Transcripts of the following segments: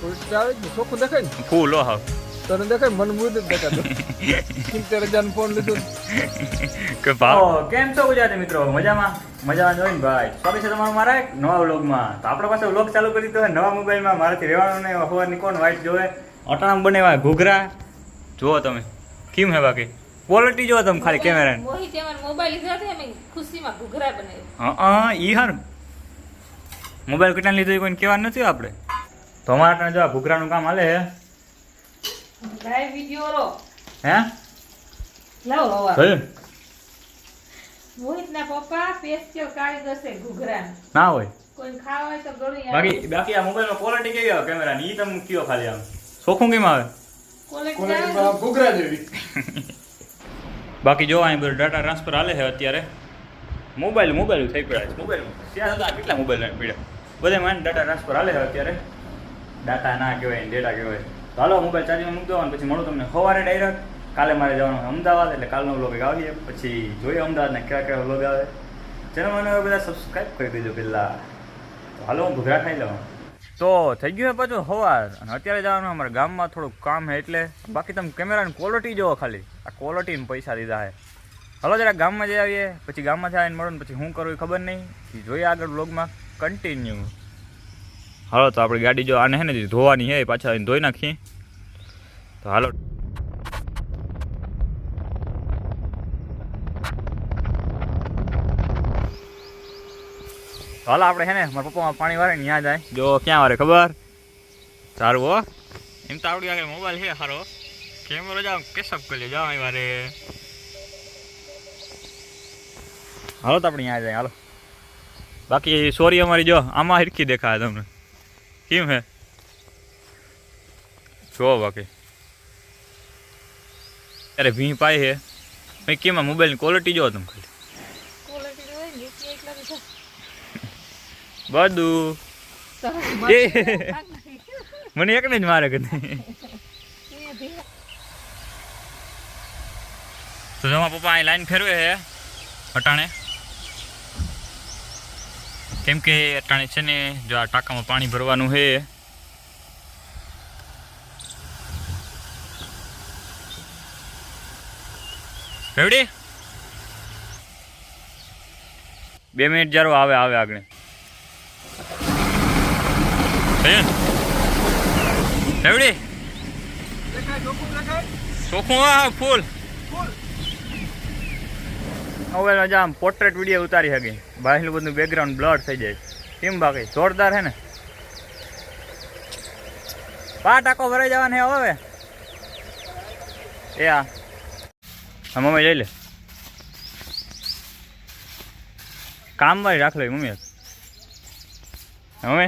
Quality આવે જ ને ચોખ્ખું દેખાય ને? ફૂલ હા તને દેખાય મન મુદ જ દેખાતું સિત્તેર હજાર ફોન લીધો? કે ભાવ? કેમ છો ગુજરાતી મિત્રો? મજામાં? મજામાં જોઈને ભાઈ? સ્વાગત છે તમારું મારા એક નવા વ્લોગમાં. તો આપણે પાસે વ્લોગ ચાલુ કરી દીધો નવા મોબાઈલમાં. મારાથી રહેવાનું નહીં હવાની કોણ વાઇટ જોવે? અટાણા બનેવા ઘૂઘરા. જુઓ તમે કેમ હે બાકી? ક્વોલિટી જોવો તમે ખાલી કેમેરા મોહિત અમારો મોબાઈલ લીધો છે અમે ખુશીમાં ઘૂઘરા બનાવ્યું. હા ઈ હર. મોબાઈલ કેટલા લીધો એ કોઈને કહેવાનું નથી આપણે તો અમારા ત્યાં જો આ ઘૂઘરાનું કામ હાલે હે? લાઈવ વિડિયો રો. હે? લાવો હવા. થયું મોહિતના પપ્પા સ્પેશિયલ કારીગર છે ઘૂઘરા ના હોય. કોઈ ખાવા હોય તો ગળું બાકી બાકી આ મોબાઈલમાં ક્વોલિટી કેવી આવે કેમેરાની ઈ તમે કયો ખાલી આમ? ચોખ્ખું કેમ આવે? ક્વોલિટી ઘૂઘરા જેવી. બાકી જો અહીં બધું ડાટા ટ્રાન્સફર હાલે છે અત્યારે. મોબાઈલ મોબાઈલ થઈ પડ્યા છે મોબાઈલ ત્યાં કેટલા મોબાઈલ પડ્યા બધા માન ડાટા ટ્રાન્સફર હાલે છે અત્યારે. ડાટા ના કહેવાય ડેટા કહેવાય. તો હાલો મોબાઈલ ચાર્જિંગ મૂકી દો પછી મળું તમને. સવારે ડાયરેક્ટ કાલે મારે જવાનું છે અમદાવાદ, એટલે કાલનો વ્લોગ આવીએ પછી જોઈએ અમદાવાદના કયા કેવા વ્લોગ આવે. ચેનલ મને બધા સબસ્ક્રાઈબ કરી દેજો પહેલાં હાલો, હું ઘૂઘરા ખાઈ લઉં તો થઈ ગયું પાછું સવાર. અને અત્યારે જવાનું અમારા ગામમાં થોડુંક કામ છે એટલે. બાકી તમે કેમેરાની ક્વોલિટી જોવો ખાલી. આ ક્વોલિટીને પૈસા દીધા છે. હલો, જરા ગામમાં જઈ આવીએ. પછી ગામમાંથી આવીને મળો ને પછી શું કરું એ ખબર નહીં. જોઈએ આગળ બ્લોગમાં કન્ટિન્યુ હાલો, તો આપણી ગાડી જો આને હે ને ધોવાની હે પાછા ધોઈ નાખીએ. તો હાલો. હાલો, આપણે હે ને, મારા પપ્પામાં પાણી વારે ત્યાં જાય. જો, ક્યાં વારે ખબર? સારું હો. એમ તો આપણી આગળ મોબાઈલ છે સારો કેમેરો જાવ કેસઅપ કરી જાવ અહીં વારે. હાલો, તો આપણે ત્યાં જાય, હાલો. બાકી સોરી અમારી જો, આમાં હિરકી દેખાય તમને. કેમ હે? જો બાકી. અરે ભી પાય હે. મેં કેમ મોબાઈલની ક્વોલિટી જો તમે ખાલી. બધા. એ. મને એકને જ મારે કે તો જમા પપ્પા અહીં લાઈન ફેરવે હે અટાણે. કેમ કે અટાણે છે ને જો આ ટાંકામાં પાણી ભરવાનું છે. રેવડી? બે મિનિટ જ્યારે આવે આવે આગળ? રેવડી? ચોખ્ખું હા ફૂલ. હવે આમ પોર્ટ્રેટ વીડિયો ઉતારી શકે ભાઈનું બધું બેકગ્રાઉન્ડ બ્લડ થઈ જાય. કેમ બાકી? જોરદાર છે ને? પા ટાકો ભરાઈ જવાનો હવે. એ હા હા મમ્મી લઈ લે. કામ વાળી રાખ લે મમ્મી. હવે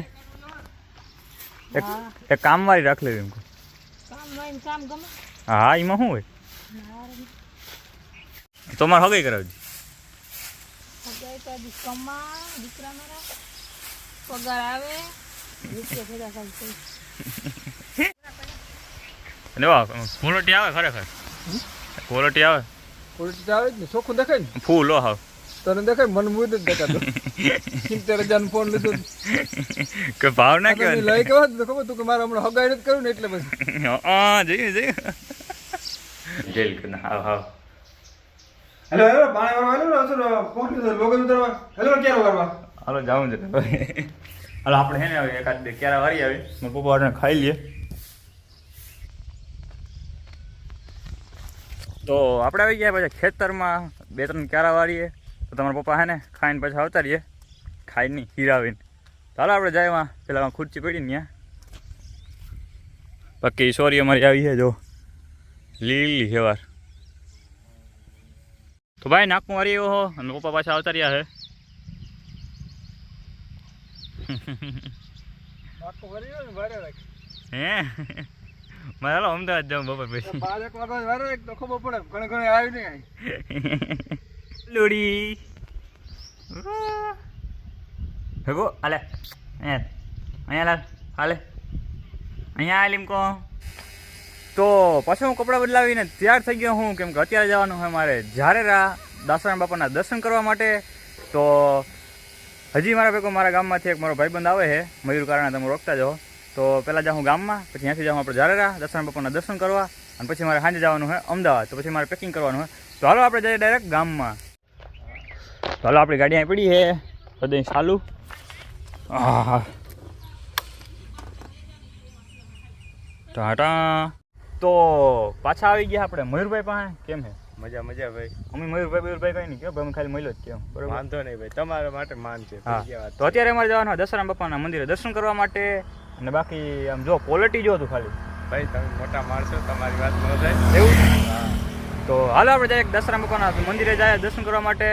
એક કામ વાળી રાખ લેવી એમ હા એમાં શું હોય? તમારે મારે હગઈ કરાવજી. સગાઈ તો કમા દીકરા મારા પગાર આવે. રૂપિયા ભેગા થાય છે. વાહ ક્વોલિટી આવે ખરેખર. ક્વોલિટી આવે. ક્વોલિટી આવે જ ને ચોખ્ખું દેખાય ને? ફૂલ હા. તને દેખાય મને મુદ જ દેખાતું. સિત્તેર હજાર ફોન લીધો કે ભાવ ના લઈ કેવા તો ખબર તું કે મારે હમણાં હગાઈ જ કર્યું ને એટલે પછી. હા જઈએ જઈએ. જેલ હાવ હાવ હેલો હેલો પાણી વાળવા હેલો હેલો પોકી લીધો લોગો ઉતરવા. હેલો, ક્યારે વાળવા હાલો, જાઉં છે. હાલો, આપણે હે ને હવે એકાદ બે ક્યારે વારી આવી? મારા પપ્પા વાળાને ખાઈ લઈએ તો આપણે આવી ગયા પછી ખેતરમાં, બે ત્રણ ક્યારા વાળીએ તો તમારા પપ્પા હે ને ખાઈને પછી આવતા રહીએ. ખાઈ નહીં હીરાવીને ચાલો આપણે જાય એમાં. પેલા ખુરચી પડી ને ત્યાં. બાકી સોરી અમારી આવી છે, જો. લીલી હેવાર. તો ભાઈ નાકમાં વારી એવો હો અને પપ્પા પાછા આવતા રહ્યા છે આખો વરી ગયો ને વારે રાખ હે મારે હાલો અમદાવાદ જાઉં બપોર પછી બાર એક વાગે વારે રાખ તો ખબર પડે ઘણે ઘણે આવી નહીં આવી લોડી ભેગો હાલે અહીંયા અહીંયા લાલ હાલે અહીંયા હાલ એમ કહો તો પછી હું કપડાં બદલાવીને તૈયાર થઈ ગયો હું, કેમ કે અત્યારે જવાનું હોય મારે ઝારેરા દાસરામ બાપાના દર્શન કરવા માટે, તો હજી મારા ભેગો મારા ગામમાંથી એક મારો ભાઈબંધ આવે છે, મયુર કારણે તમે રોકતા જાઓ. તો પહેલાં જાઉં ગામમાં, પછી ત્યાંથી જાઉં આપણે જારેરા દર્શન બાપાના દર્શન કરવા, અને પછી મારે સાંજે જવાનું હોય અમદાવાદ, તો પછી મારે પેકિંગ કરવાનું હોય. તો હાલો આપણે જઈએ ડાયરેક્ટ ગામમાં. તો હાલો, આપણી ગાડી અહીં પડી છે બધે ચાલુ આહા. ટાટા તો પાછા આવી ગયા આપણે મયુરભાઈ પાસે? કેમ છે મજા મજા ભાઈ. અમે મયુરભાઈ મયુરભાઈ કઈ નહીં કે ભાઈ અમે ખાલી મળ્યો જ કેમ બરોબર? વાંધો નહીં ભાઈ તમારા માટે માન છે હા. તો અત્યારે અમારે જવાનું દશરા દશરામ બાપાના મંદિરે દર્શન કરવા માટે. અને બાકી આમ જો ક્વોલિટી જો તું ખાલી. ભાઈ તમે મોટા માણસો તમારી વાત ન થાય. એવું? હા. તો હાલો આપણે જાય દશરામ બાપાના મંદિરે જાય દર્શન કરવા માટે.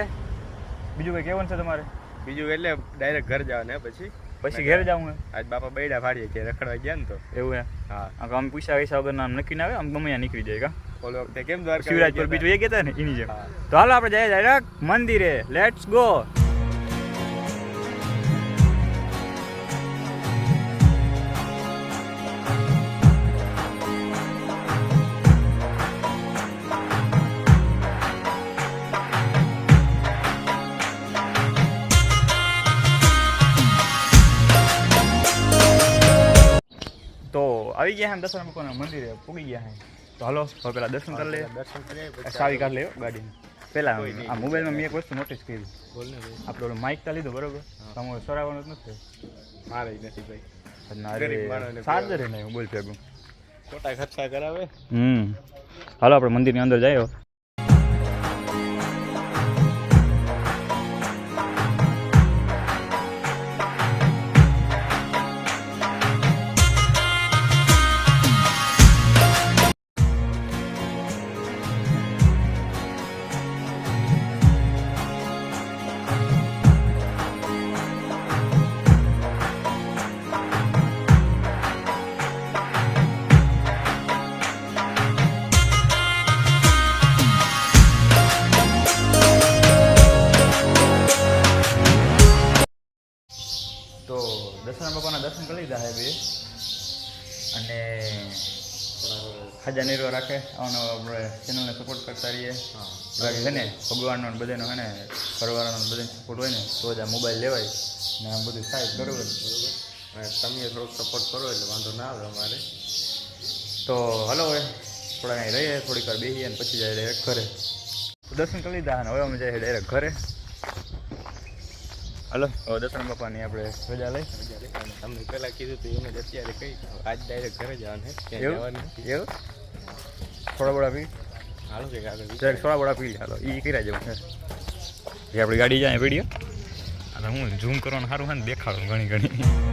બીજું કંઈ કહેવાનું છે તમારે? બીજું એટલે ડાયરેક્ટ ઘર જવાનું પછી. પછી ઘેર જાઉં આજ બાપા બૈડા ફાડીએ કે રખડવા ગયા ને તો. એવું હે? હા. આમ અમે પૂછ્યા પૈસા વગર નામ નક્કી ના આવે આમ ગમે નીકળી જાય કા? ઓલો વખતે કેમ દ્વારકા શિવરાજપુર ગયા બીજું એ કહેતા ને એની જેમ. તો હાલો આપણે જાય ડાયરેક્ટ મંદિરે. લેટ્સ ગો આવી ગયા હે દર્શન મૂકવાના મંદિરે પૂગી ગયા હે. તો હાલો હવે પેલા દર્શન કરી લઈએ. દર્શન પછી ચાવી કાઢ લેવો ગાડીની. પેલા. આ મોબાઈલમાં મેં એક વસ્તુ નોટિસ કરી. બોલ આપણે ઓલું માઇક તા લીધું બરોબર? તમારે સરાવવાનું જ નથી મારે નથી ભાઈ. ચાર્જર નહીં મોબાઈલ ભેગું. ખોટા ખર્ચા કરાવે. હમ. હાલો આપણે મંદિરની અંદર જઈએ દર્શન બાપાના દર્શન કરી લીધા બે. અને ખાજા નિર્વા રાખે અને આપણે ચેનલને સપોર્ટ કરતા રહીએ. બાકી છે ને ભગવાનનો ને બધાનો છે ને ઘરવાળાનો બધાને સપોર્ટ હોય ને તો જ આ મોબાઈલ લેવાય. ને આમ બધું થાય બરોબર. બરાબર. તમે થોડોક સપોર્ટ કરો એટલે વાંધો ના આવે અમારે. તો હલો હવે થોડા અહીં રહીએ થોડીક વાર બેસીએ અને પછી જાય ડાયરેક્ટ ઘરે. દર્શન કરી લીધા અને હવે અમે જઈએ ડાયરેક્ટ ઘરે. હલો. હવે દર્શન બાપાની આપણે રજા લઈ. તમને પહેલાં કીધું હતું એમને અત્યારે કઈ આજ ડાયરેક્ટ ઘરે જવાનું હે એવું? થોડા બોડા પી. હાલો કે આગળ જરાક થોડા બોડા પી. હાલો એ કર્યા જવું છે. જે આપણી ગાડી જાય વીડિયો અને હું. ઝૂમ કરવાનું સારું હોય ને દેખાડું ઘણી ઘણી.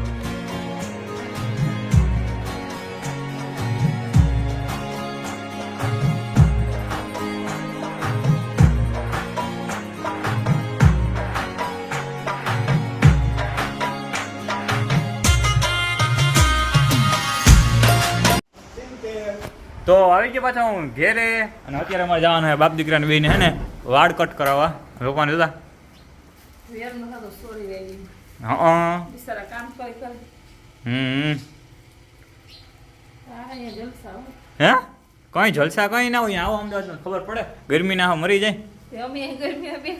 તો આવી ગયા પાછા હું ઘેરે અને અત્યારે અમારે જવાનું છે બાપ દીકરાને બેને હે ને વાળ કટ કરાવવા. રોપાને જતા? વેર નો થતો સોરી વેરી હા? કઈ જલસા કઈ ના હોય આવો અમદાવાદ ખબર પડે? ગરમી ના મરી જાય.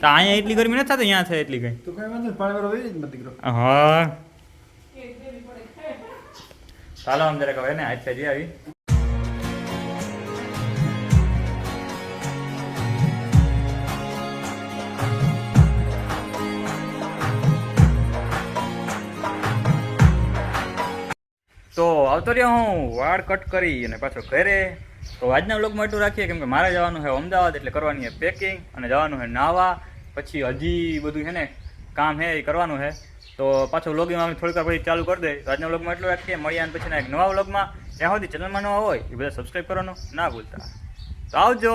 અહીંયા એટલી ગરમી નથી થતી અહીંયા થાય એટલી કઈ. હા. ચાલો આમ જરાક હવે ને આજ આવી. આવતો રહ્યો હું, વાળ કટ કરી અને પાછો ઘરે. તો આજના વ્લોગમાં એટલું રાખીએ કેમ કે મારે જવાનું છે અમદાવાદ, એટલે કરવાની છે પેકિંગ અને જવાનું છે નાવા. પછી હજી બધું છે ને કામ છે એ કરવાનું છે. તો પાછો વ્લોગિંગ અમે થોડીક પછી ચાલુ કરી દે તો આજના વ્લોગમાં એટલું રાખીએ. મળ્યા પછીના એક નવા વ્લોગમાં. ત્યાં સુધી ચેનલમાં નવા હોય, એ બધા સબસ્ક્રાઈબ કરવાનું ના ભૂલતા. તો આવજો.